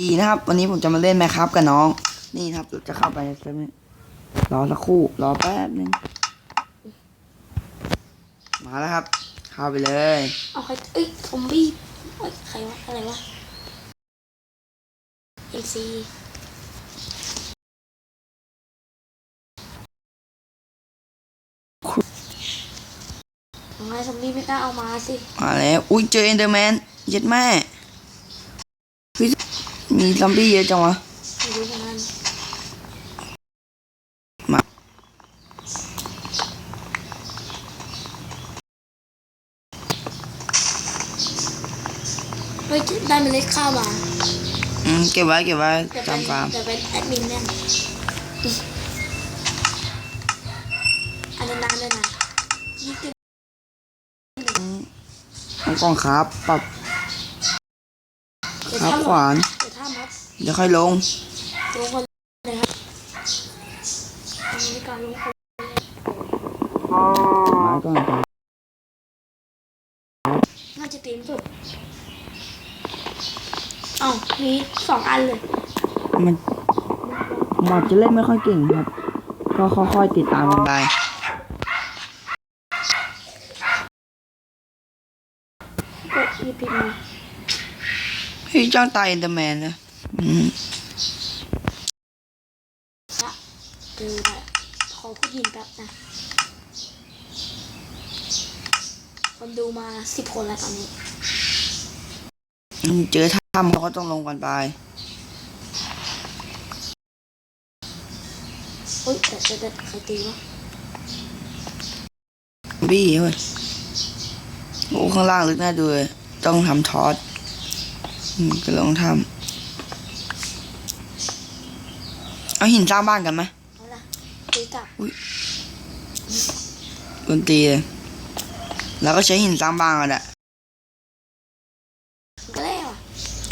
ดีนะครับ วันนี้ผมจะมาเล่นแมครับกับน้อง นี่ครับจะเข้าไปเซเว่นรอสักครู่รอแป๊บนึงมาแล้วครับ เข้าไปเลยเอาใครเอ้ยซอมบี้เอ้ยใครวะอะไรวะเอ็กซีทำไมซอมบี้ไม่กล้าเอามาสิมาแล้วอุ้ยเจอเอนเดอร์แมนเย็ดแม่เฮ้ย มีซอมบี้เยอะจังวะไม่รู้เหมือนกันมาเฮ้ยได้เมล็ดข้าวมาอืมเก็บไว้เก็บไว้เดี๋ยวเป็ตานมฟาร์มเดี๋ยวเป็นแอดมินแน่นอันนั้นนานเลยนะยี่สิบของกล่องครับปรับเดี๋ยวครับถ้าขวาน เดี๋ยวถ้ามัดเดี๋ยวค่อยลง ลงคนเลยครับอันนี้การลงคนไม้ก่อนครับน่าจะเต็มสุดเอ้ามีสองอันเลย มันหมอดจะเล่นไม่ค่อยเก่งครับ ก็ค่อยๆติดตามกันไปก็หยิบผิดมาเฮ้ยเจ้าตายเอนเดอร์แมนนะ อืมละเจอแบบขอพูดยินแป๊บนะ คนดูมาสิบคนแล้วตอนนี้ เจอถ้ำเขาก็ต้องลงกันไปเฮ้ยแต่แต่แต่ใครตีวะบี้เว้ยโอ้ข้างล่างลึกน่าดูเลยต้องทำทอสอืมก็ลองทำ เอาหินสร้างบ้านกันไหมเอาล่ะตีกลับดนตรีเลยแล้วก็ใช้หินสร้างบ้านกันแหละก็แล้วอะ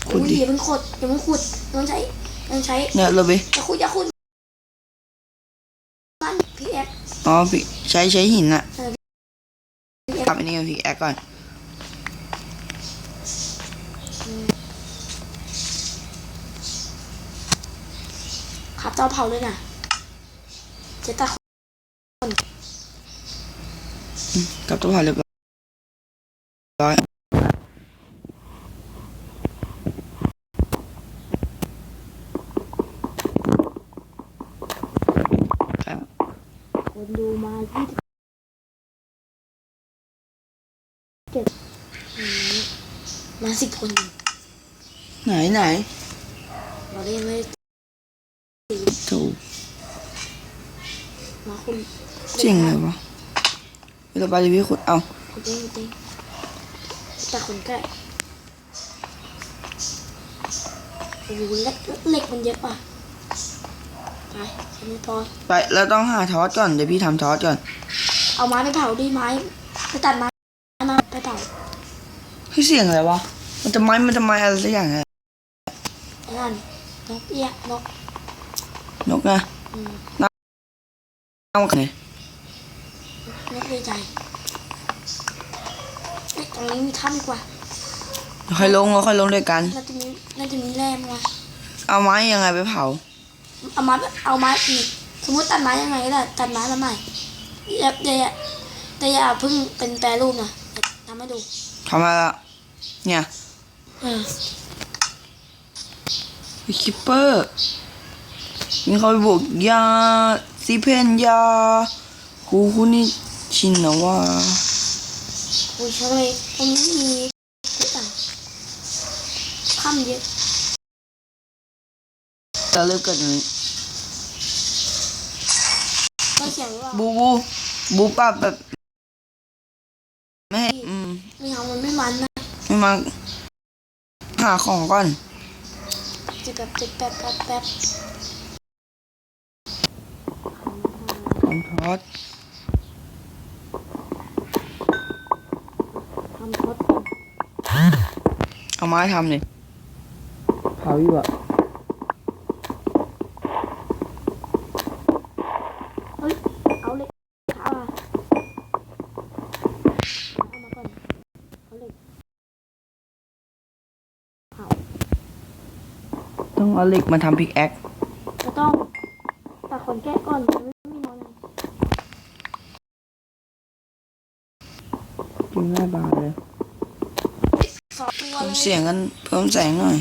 ขุดดิอุ้ยอย่าเพิ่งขุดอย่าเพิ่งขุดต้องใช้ต้องใช้เนี่ยเราไปอย่าขุดอย่าขุดนั่นพีเอฟอ๋อพี่ใช้ใช้หินอะพีเอฟทำอันนี้กับพี่แอคก่อน ขับเตาเผาเลยนะเจะตากับตัวผ่าเรียบร้อยครับคนดูมายี่สิบเจ็ดอืมมาสิบคนอยู่ไหนไหน เราได้ไม่ ถูก มาคุณจริงเลยวะเวลาไปรีวิวขุดเอาคุณเต้งคุณเต้งแต่คนใกล้โอ้โหเล็กเล็กมันเยอะป่ะไปฉันไม่พอไปเราต้องหาทอสก่อนเดี๋ยวพี่ทำทอสก่อน เอาไม้ไปเผาดิไม้ไปตัดไม้มาไปเผาเฮ้ยเสียงอะไรวะมันจะไม้มันจะไม้อะไรสักอย่างไงไอ้นั่นนกเอี้ยนกนกนะอืม เอาไงนกดีใจเอ้ยตรงนี้มีถ้ำดีกว่าค่อยลงเราค่อยลงด้วยกันน่าจะมีน่าจะมีแร่มั้งวะเอาไม้ยังไงไปเผา เอาไม้เอาไม้อีก สมมติตัดไม้ยังไงก็ได้ตัดไม้มาใหม่อย่าอย่าอย่าแต่อย่าเพิ่งเป็นแปรรูปนะทำให้ดูทำมาแล้วเนี่ยเออคิปเปอร์มีเขาไปบุกยา ซีเพนยาคูคุนิชินนะว่าโอ้ยทำไมตรงนี้มีเยอะจังถ้ำเยอะจะเริ่มเกิดอย่างนี้ก็เขียนว่าบูบูบูป้าแบบไม่ให้อืมไม่เอามันไม่มันนะไม่มาหาของก่อนจะแบบจะแป๊บแป๊บแป๊บ ข องทอสทำทดเอาไม้ทำเลยเผาอยู่อะเฮ้ย เอาเหล็กเอามาเอามาก่อนเอาเหล็กเผาต้องเอาเหล็กมาทำพิกแอคจะต้องตัดขนแกะก่อนไม่มีนอนเลย กิน หน้าบานเลยสองตัวเพิ่เลมยเสียงกันเพิ่มแสงหน่อย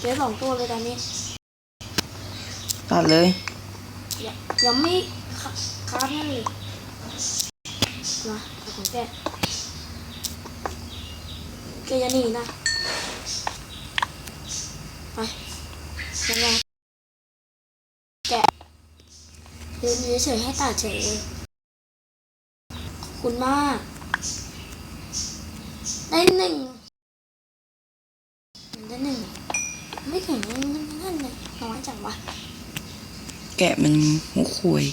เดี๋ยวสองตัวเลยตอนนี้ตัดเลย ยังยังไม่คคราฟนั่นเลยมาตัดขนแกะแกจะหนีนะไปยังไงแกะเดินเฉยๆให้ตัดเฉยเลยขอบคุณมาก ได้หนึ่งได้หนึ่งไม่ถึงนั่นนั่นเลยน้อยจังวะแกะมันหัวคุย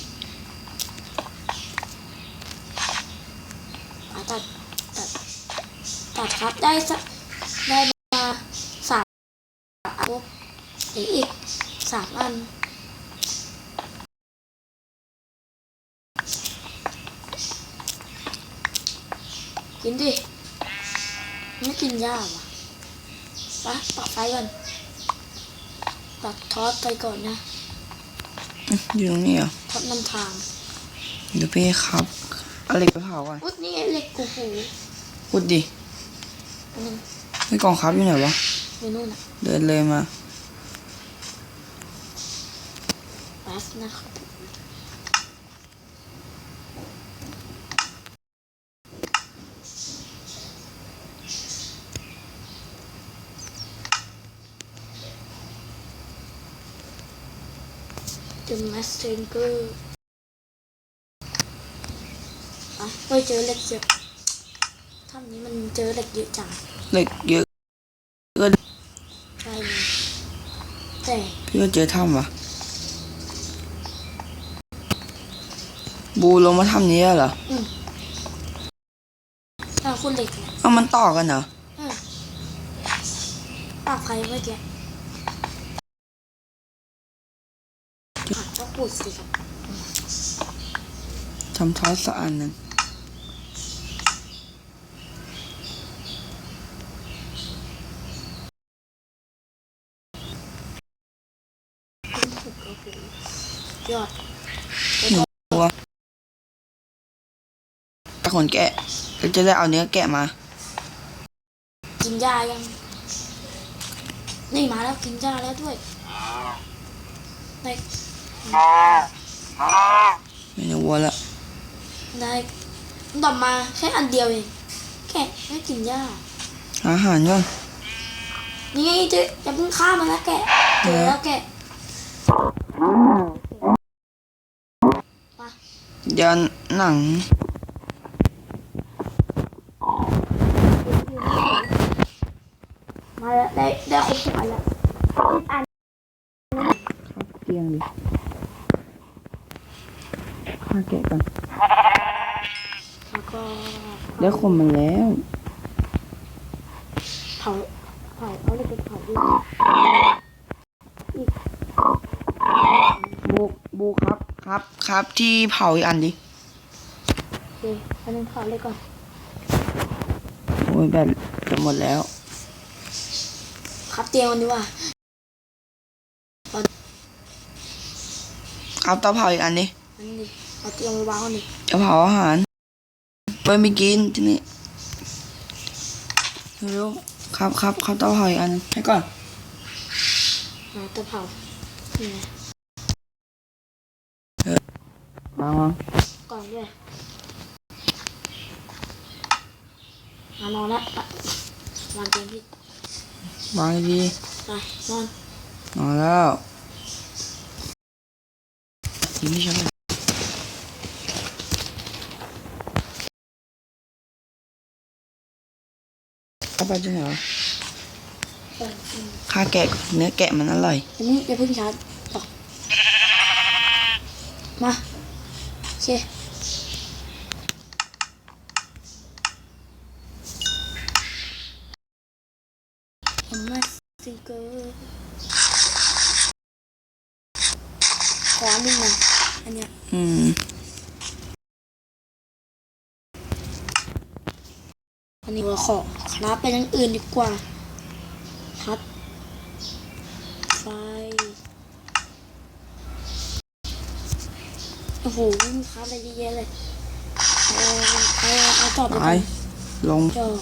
อะตัดตัดตัดครับได้สักได้มาสามอันปุ๊บเดี๋ยวอีกสามอันกินดิ ไม่กินยากว่ะไปปักไฟก่อนปักทอดไปก่อนนะอื้ออยู่ตรงนี้เหรอทอดนำทางเดี๋ยวพี่ครับเอาเหล็กไปเผาก่อนอุ๊ยนี่ไงเหล็กกูหูพูดดิอันนึงไอ้กล่องครับอยู่ไหนวะอยู่นู่นน่ะเดินเลยมาแป๊บนะครับ มาสเตนเกอร์อะเฮ้ยเจอเหล็กเยอะถ้ำนี้มันเจอเหล็กเยอะจังเหล็กเยอะก็ใช่เลยแต่พี่ก็เจอถ้ำวะบูลงมาถ้ำนี้แล้วเหรอถ้าคุณเหล็กเนี่ยเอ้ามันต่อกันเหรอเออปากใครเมื่อกี้ พูดสิครับทำท้อสักอันหนึงคุณถูกก็คือยอดตัวตะขนแกะเราจะได้เอาเนื้อแกะมา กินยายัง นี่มาแล้วกินยาแล้วด้วยใน ไม่ในวัวละในต่อมาแค่อันเดียวเองแค่ไม่กินยาหาอาหารก่อนนี่ไงเจ๊อย่าเพิ่งฆ่ามันนะแกะเจอแล้วแกะมายันหนังมาแล้วได้ได้ครบทุกอันแล้วอันครับเตียงดิ ฆ่าแกะก่อน แล้วก็ได้ขมมันแล้ว เผาเผาเอาเลยไปเผาดิบูบูครับครับครับที่เผาอีกอันดิ โอเคอันนึงเผาเลยก่อนโอ้ยแบตจะหมดแล้ว ครับเตียงมันดีกว่าครับเตาเผาอีกอันดิอันนี้ เอาเตียงมาวางก่อนดิจะเผาอาหาร ไปไม่กินที่นี่เร็วๆครับครับครับเตาเผาอีกอันให้ก่อนมาเตาเผานี่ไงวางวางก่อนด้วยมานอนละปะวางเตียงพี่วางดีไปนอนนอนแล้วยิงไม่ใช่ไหม เอาไปจังเหรอข้าแกะเนื้อแกะมันอร่อย อันนี้อย่าเพิ่งชาร์จต่อมาโอเคเห็นไหมสติกเกอร์ขออันหนึ่งหน่อยอันเนี้ย อืม อันนี้ว่าขอครับไปอย่างอื่นดีกว่าครับไฟโอ้โหมีค้าอะไรเยอะแยะเลยเอาเอาเอาจอบไปไปก่อนลงจอบ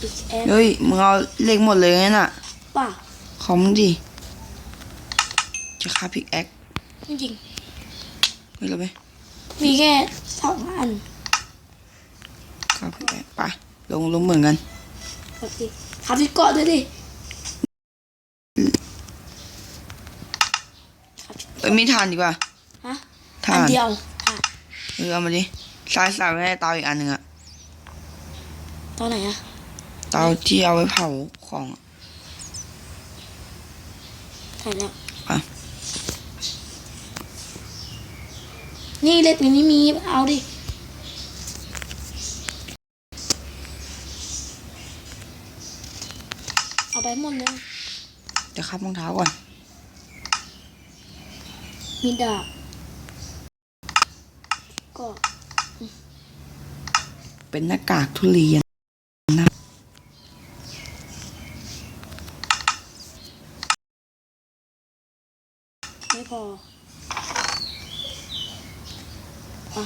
อีกแอนเฮ้ยมึงเอาเหล็กหมดเลยงั้นน่ะ ป่ะขอมึงดิจะฆ่าพิกแอคจริงเฮ้ยเราไปๆมีแค่สองอันฆ่าพิกแอคไป ลงลงเหมือนกันปกติขับที่เกาะด้วยดิขับที่เอ้ยมีถ่านดีกว่าฮะถ่าอันนเดียวอะเออเอามาดิสายสายไว้ในเตาอีกอันหนึ่งอะตอนไหนอะเตาที่เอาไว้เผาของอะถ่ายแล้วอะนี่เล็กอย่างนี้มีเอาดิ เอา ไปหมดเลยเดี๋ยวครับรองเท้าก่อน มีดาบก็เป็นหน้ากากทุเรียนนะไม่พออะ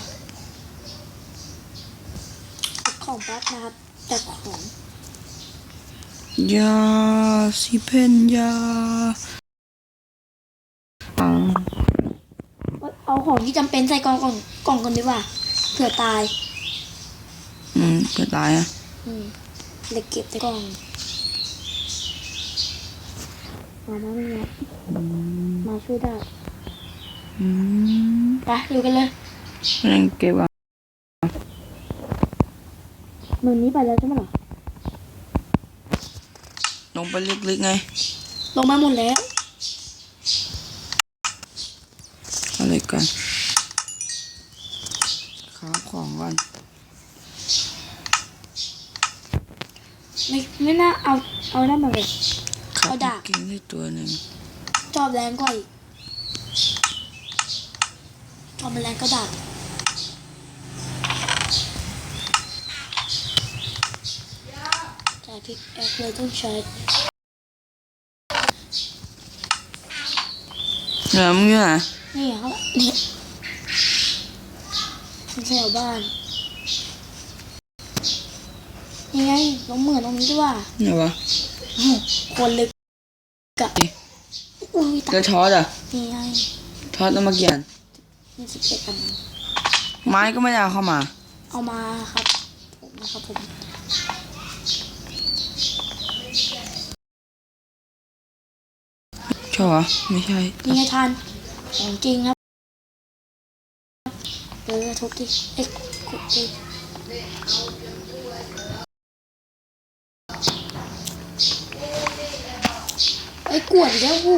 เก็บของแป๊บนะครับแต่ของ ยาสิเพนยาอ่าเอาของที่จำเป็นใส่กล่องกล่องกล่องกันดีกว่าเผื่อตาย อืมจะตายอะอืมเด็กเก็บใส่กล่องมามามีนะมาช่วยได้อืมไปดูกันเลยเล่นเก็บอะเมืองนี้ไปแล้วใช่ไหมเหรอ ลงไปลึกๆไง ลงมาหมดแล้วอะไรกันข้าวของก่อนไม่ไม่น่าเอาเอาได้มาเลยขับเอาดาบเก่งได้ตัวหนึ่งจอบแรงกว่าอีกจอบมันแรงก็ดาบ แต่พริกแอคเลยต้องใช้เหนือมึงอยู่ไหนนี่ครับนี่แถวบ้านนี่ไงลงเหมือนตรงนี้ด้วยว่าไหนวะอื้อคนลึกกะอุ้ยเจอทอดอะนี่ไงทอดต้องมาเกี่ยนนี่สิบเอ็ดอันไม้ก็ไม่ได้เอาเข้ามา เอามาครับผมนะครับผม ใช่เหรอไม่ใช่นี่ไงทานของจริงครับเออทุบดิเอ็กกดดิไอ้ยกวดอีกแล้วหู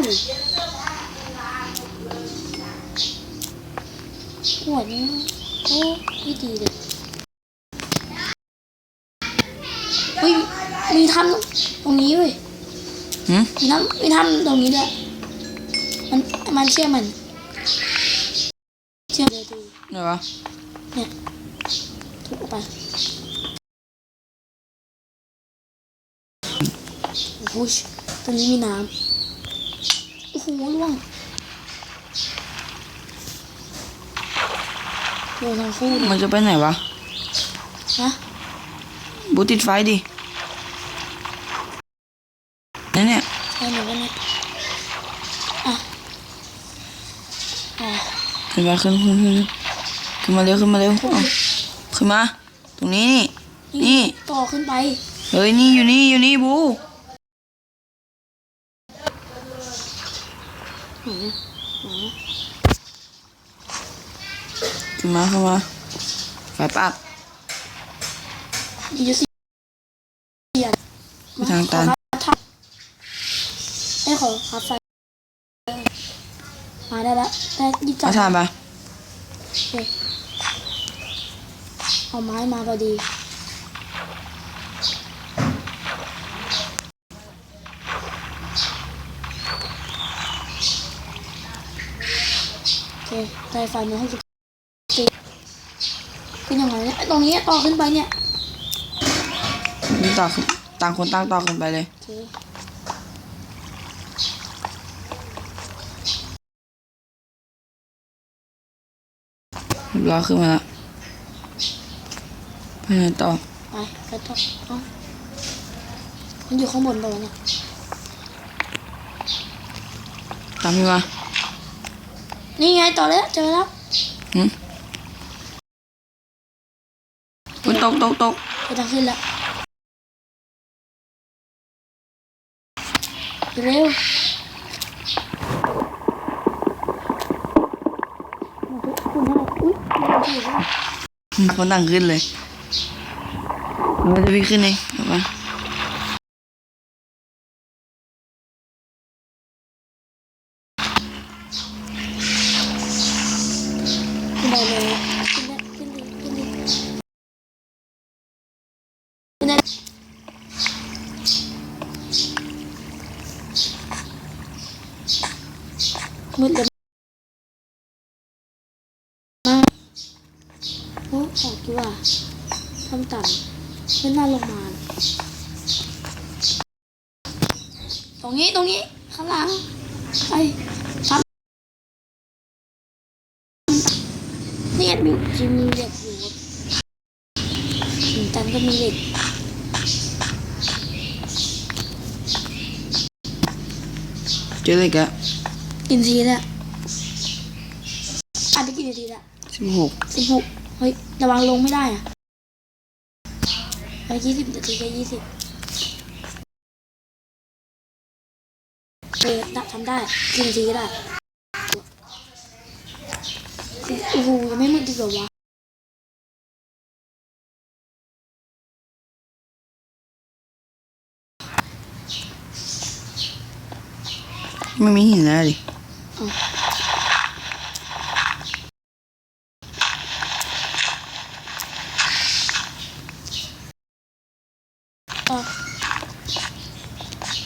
กวดนี่โอ้ไม่ดีเลยเฮ้ยมีทำตรงนี้เว้ยหืมมีทำมีทำตรงนี้ด้วย มันมันเชื่อมัน เชื่อเลยดูไหนวะเนี่ยทุบออกไปโอ้โหตรงนี้มีน้ำโอ้โหล่วงโดนทั้งคู่เลยมันจะไปไหนวะนะบูติดไฟดินี่เนี่ย ใช่หนูกันเนี่ยอะอ๋อ ขึ้นมาขึ้นขึ้นขึ้นขึ้นมาเร็วขึ้นมาเร็วเอาขึ้นมา ตรงนี้ นี่นี่ต่อขึ้นไป เฮ้ย นี่อยู่นี่อยู่นี่บูไหนอะไหนอะขึ้นมาขึ้นมาไฟปากอีกสิเปลี่ยนไปทางตันขอครับทับไอ้ยขอครับไฟ มาได้แล้วได้ยี่สิบเอาทานปะโอเคเอาไม้มาพอดีโอเคได้ไฟมาให้สิบสิขึ้นยังไงเนี่ยไอ้ตรงนี้ต่อขึ้นไปเนี่ย นี่ต่อขึ้นต่างคนต่างต่อขึ้นไปเลย โอเค เรียบร้อยขึ้นมาแล้วไปไหนต่อไปไปต่อเอ้ามันอยู่ข้างบนตรงนั้นน่ะตามพี่มานี่ไงต่อแล้วเจอแล้วหืมอุ๊ยตกตกตกไปทางขึ้นแล้วเร็ว มันอยู่แล้ว อืมคนต่างขึ้นเลยมันจะพี่ขึ้นเองเดี๋ยวก่อน ขึ้นได้เลยขึ้นได้ขึ้นดิขึ้นดิขึ้นได้มืดเลย โอ้ออกดีกว่าทำต่ำไม่น่าลงมาเลยตรงนี้ตรงนี้ข้างหลังไปทำเนี่ยมีจะมีเหล็กอยู่หินตันก็มีเหล็กเจอเลยกะกินทีละอ่านได้กี่นาทีละสิบหกสิบหก เฮ้ยระวังลงไม่ได้อะไปยี่สิบนาทีแค่ยี่สิบเออได้ทำได้กี่นาทีก็ได้โอ้โหยังไม่หมดดีกว่าวะไม่มีหินแล้วดิ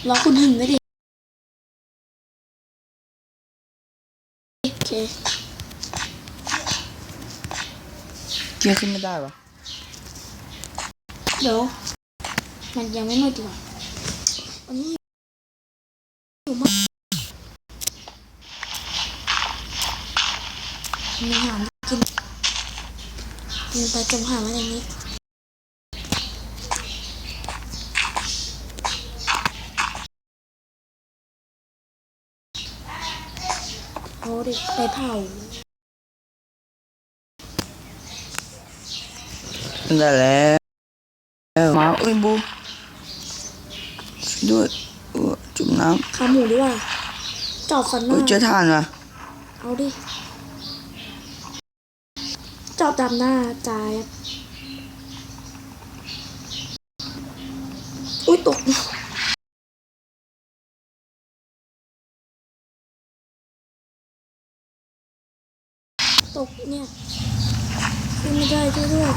รอคุณหินไว้ดิ โอเคเกี่ยขึ้นไม่ได้วะเดี๋ยว มันยังไม่หมดดีกว่าอันนี้อยู่มากมีอาหารกินกินไปจมหามาอย่างนี้ เอาดิไปเผาขึ้นได้แล้วมาอุ้ยบูช่วยด้วยเออจุ่มน้ขาหมูดีกว่าจอบฟันหำน้าอุ้ยเจอถ่านว่ะเอาดิจอบดำหน้าจ่ายอะอุ้ยตก กเนี่ยขึ้นไม่ได้ช่วยด้วย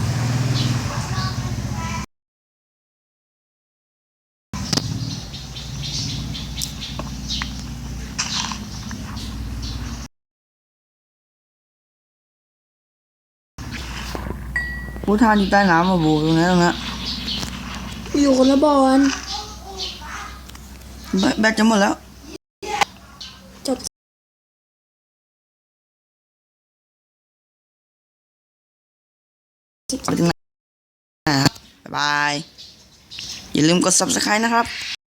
บูถ่านอยู่ใต้น้ำอะบูตรงนี้ตรงนี้อยู่คนละบอลแบแบตจะหมดแล้ว ไปถึงไหนนะครับ บ๊ายบาย อย่าลืมกด subscribe นะครับ